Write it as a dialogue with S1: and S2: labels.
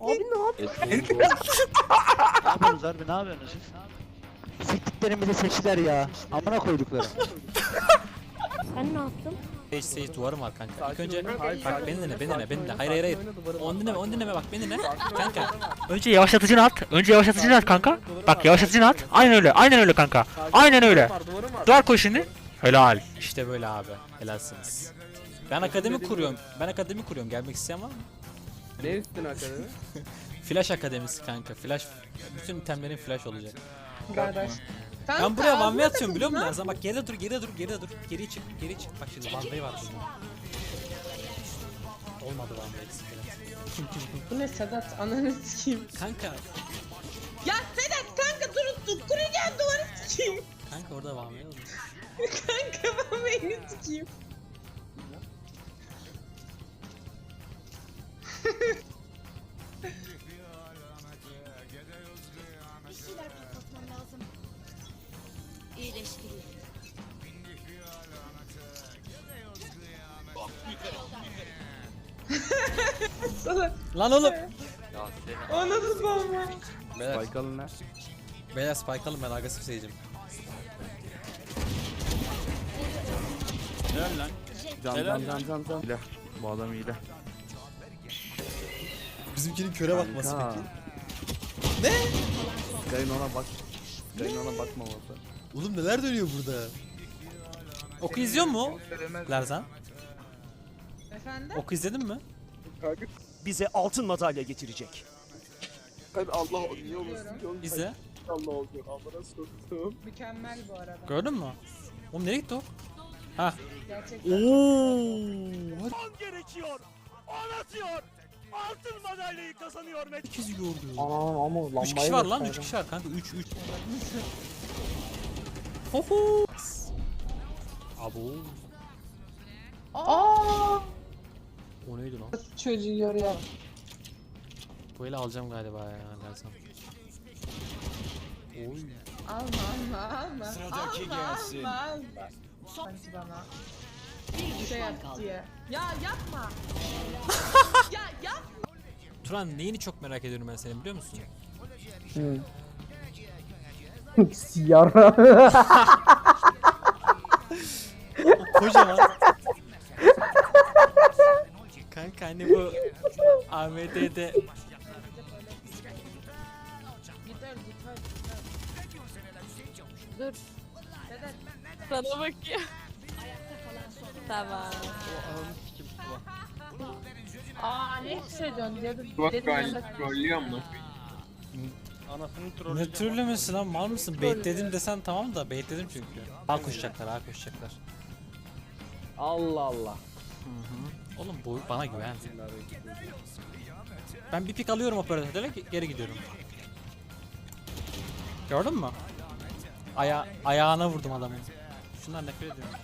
S1: Abi ne yapıyorsun?
S2: Ne yapıyorsunuz harbi ne yapıyorsunuz? Siktiklerimizi seçtiler ya. Amına koydukları.
S1: Sen ne yaptın?
S3: Sage Sage duvarım var kanka. İlk önce
S4: Hayır,
S3: bak beni dinle beni dinle beni dinle. Hayır hayır hayır. Onu dinleme onu dinleme bak beni dinle. Kanka.
S5: Önce yavaşlatıcını at. Önce yavaşlatıcını at kanka. Bak yavaşlatıcını at. Aynen öyle. Aynen öyle kanka. Aynen öyle. Duvar koy şimdi. Helal.
S3: İşte böyle abi. Helalsiniz. Ben akademi kuruyorum. Ben akademi kuruyorum. Gelmek isteyen var mı?
S4: Ne üstüne akademi?
S3: Flash akademisi kanka. Flash bütün itemlerin flash olacak.
S6: Kardeş.
S3: Ben buraya one way atıyorum biliyor musun? Erzan? Bak geride dur, geride dur, geride dur. Geri çık, geri çık. Bak şimdi one way var şimdi. Olmadı one way.
S6: Bu ne Sedat? Ananı sikeyim.
S3: Kanka,
S6: Ya Sedat kanka dur dur kuru gel duvarı sikeyim.
S3: kanka orada one way oldu.
S6: kanka ben beni sikeyim.
S3: Lan oğlum.
S6: o nasıl bomba?
S3: Beyler,
S4: Baykalın ne?
S3: beyler spike alın ben agresif seyircim.
S4: Can can can can can. Hile. Bu adam hile.
S3: Bizimkinin köre bakması
S4: Kanka.
S3: peki.
S4: Gayın ona bak. Gayın ona bakma orada.
S3: Oğlum neler dönüyor burada? Oku izliyor mu? Lerzan.
S6: Efendim?
S3: Oku izledin mi?
S7: Bize altın madalya getirecek.
S4: Allah niye olmasın?
S3: İzle.
S4: Allah oluyor. Amına soktum.
S6: Mükemmel bu arada.
S3: Gördün mü? Oğlum nereye gitti o? Ha.
S6: Gerçekten.
S3: Oo.
S7: An gerekiyor. An atıyor. Altın madalyayı kazanıyor Met.
S3: 8 gördü.
S1: Anam ama lambayı
S3: 3 kişi var lan 3
S1: gösterdim.
S3: kişi var kanka 3 3. Hoho. Abo.
S6: Aa!
S3: O neydi lan?
S6: Çocuğu yoruyor.
S3: Bu ele alacağım galiba ya Lerzan. Oy.
S6: Alma alma alma. Sıradaki alma, gelsin. Alma alma. Sanki bana. Bir şey yap diye. Ya yapma. ya yap.
S3: Turan neyini çok merak ediyorum ben senin biliyor musun?
S1: Yara.
S3: O kocaman. Hani bu AMD'de
S6: Gider gider gider. Dur. Sedat.
S8: Sana bakıyor. tamam.
S6: Aa ne hissediyorsun dedim. Dedim yanında.
S3: ne türlü müsün lan mal mısın? Baitledim desen tamam da baitledim çünkü. A koşacaklar A koşacaklar.
S1: Allah Allah.
S3: Oğlum bu bana güven. Ben bir pik alıyorum operatörle geri gidiyorum. Gördün mü? Aya ayağına vurdum adamın. Şundan nefret ediyorum.